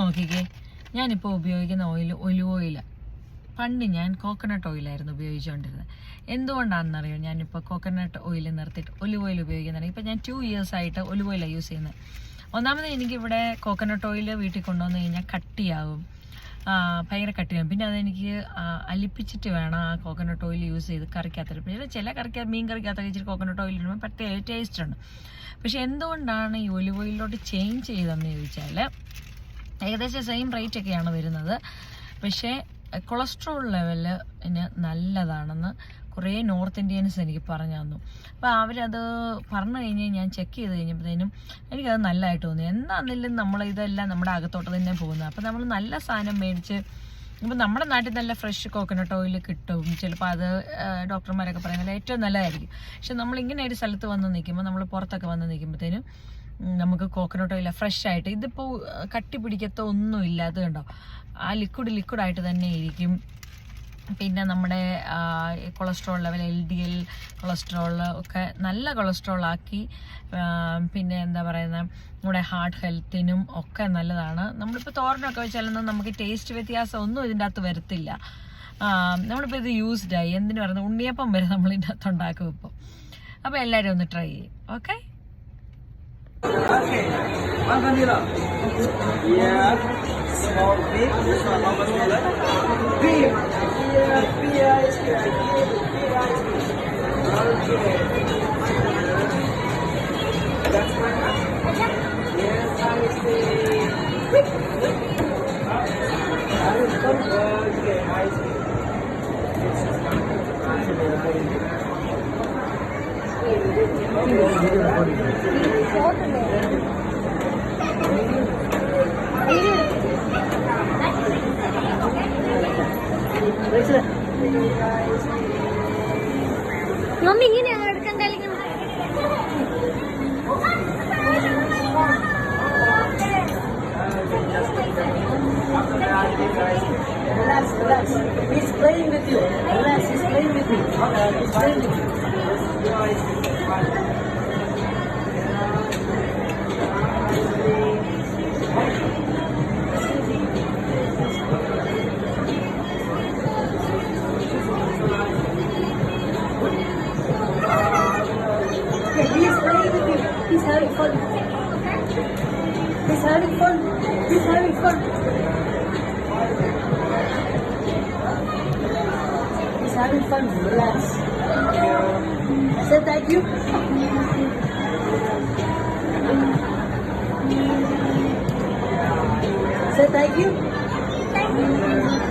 നോക്കിക്കേ. ഞാനിപ്പോൾ ഉപയോഗിക്കുന്ന ഓയിൽ ഒലിവ് ഓയിൽ പണ്ട് ഞാൻ കോക്കനട്ട് ഓയിലായിരുന്നു ഉപയോഗിച്ചുകൊണ്ടിരുന്നത് എന്തുകൊണ്ടാണെന്നറിയോ? ഞാനിപ്പോൾ കോക്കനട്ട് ഓയിൽ നിർത്തിയിട്ട് ഒലിവ് ഓയിൽ ഉപയോഗിക്കുന്നുണ്ട്. ഇപ്പം ഞാൻ ടു ഇയേഴ്സ് ആയിട്ട് ഒലിവ് ഓയിലാണ് യൂസ് ചെയ്യുന്നത് ഒന്നാമത് എനിക്കിവിടെ കോക്കനട്ട് ഓയിൽ വീട്ടിൽ കൊണ്ടുവന്ന് കഴിഞ്ഞാൽ കട്ടിയാവും. ഭയങ്കര കട്ടിയാവും. പിന്നെ അതെനിക്ക് അലിപ്പിച്ചിട്ട് വേണം ആ കോക്കനട്ട് ഓയിൽ യൂസ് ചെയ്ത് കറിക്കകത്ത് പിന്നെ ചില കറിക്ക മീൻ കറിക്കകത്ത് ഇച്ചിരി കോക്കനട്ട് ഓയിൽ ഇടുമ്പോൾ പ്രത്യേക ടേസ്റ്റ് ഉണ്ട്. പക്ഷേ എന്തുകൊണ്ടാണ് ഈ ഒലിവ് ഓയിലോട്ട് ചേഞ്ച് ചെയ്തതെന്ന് ചോദിച്ചാൽ ഏകദേശം സെയിം റേറ്റ് ഒക്കെയാണ് വരുന്നത്. പക്ഷേ കൊളസ്ട്രോൾ ലെവൽ നല്ലതാണെന്ന് കുറേ നോർത്ത് ഇന്ത്യൻസ് എനിക്ക് പറഞ്ഞു തന്നു. അപ്പോൾ അവരത് പറഞ്ഞു കഴിഞ്ഞ് ഞാൻ ചെക്ക് ചെയ്ത് കഴിഞ്ഞപ്പോഴത്തേനും എനിക്കത് നല്ലതായിട്ട് തോന്നി. എന്നാണെങ്കിലും നമ്മൾ ഇതെല്ലാം നമ്മുടെ അകത്തോട്ട് തന്നെ പോകുന്നത്. അപ്പോൾ നമ്മൾ നല്ല സാധനം മേടിച്ച് ഇപ്പം നമ്മുടെ നാട്ടിൽ നല്ല ഫ്രഷ് കോക്കനട്ട് ഓയിൽ കിട്ടും. ചിലപ്പോൾ അത് ഡോക്ടർമാരൊക്കെ പറയുന്നത് ഏറ്റവും നല്ലതായിരിക്കും. പക്ഷെ നമ്മൾ ഇങ്ങനെ ഒരു സ്ഥലത്ത് വന്ന് നിൽക്കുമ്പോൾ നമ്മൾ പുറത്തൊക്കെ വന്ന് നിൽക്കുമ്പോഴത്തേനും നമുക്ക് കോക്കനട്ട് ഓയിൽ ഫ്രഷ് ആയിട്ട്. ഇതിപ്പോൾ കട്ടി പിടിക്കത്തോ ഒന്നുമില്ല. അത് കണ്ടോ? ആ ലിക്വിഡ് ലിക്വിഡായിട്ട് തന്നെ ഇരിക്കും. പിന്നെ നമ്മുടെ cholesterol level L D L cholesterol ഒക്കെ നല്ല കൊളസ്ട്രോൾ ആക്കി പിന്നെ എന്താ പറയുന്നത് നമ്മുടെ ഹാർട്ട് ഹെൽത്തിനും ഒക്കെ നല്ലതാണ്. നമ്മളിപ്പോൾ തോരനൊക്കെ വെച്ചാലൊന്നും നമുക്ക് ടേസ്റ്റ് വ്യത്യാസം ഒന്നും ഇതിന്റെ അകത്ത് വരത്തില്ല. നമ്മളിപ്പോൾ ഇത് യൂസ്ഡായി എന്തിനു പറയുന്നത് ഉണ്ണിയപ്പം വരെ നമ്മളിതിന്റെ അകത്ത് ഉണ്ടാക്കും ഇപ്പോൾ അപ്പോൾ എല്ലാവരും ഒന്ന് ട്രൈ ചെയ്യും. Okay Ang kanila? Yeah. Small beef. Small beef. Beef. Yeah, beer ice cream. Beer ice cream. Okay. That's my Yes, I will say. I will come okay, ice cream. This is my I'm going to mummy ഇങ്ങനെയാണ് എടുക്കാൻ കളിക്കുന്നത് Relax, relax. He's playing with you. Relax, he's playing with you. Okay, he's playing with you. He's having fun. He's having fun. He's having fun. He's having fun. Relax. Say thank you. Say thank you.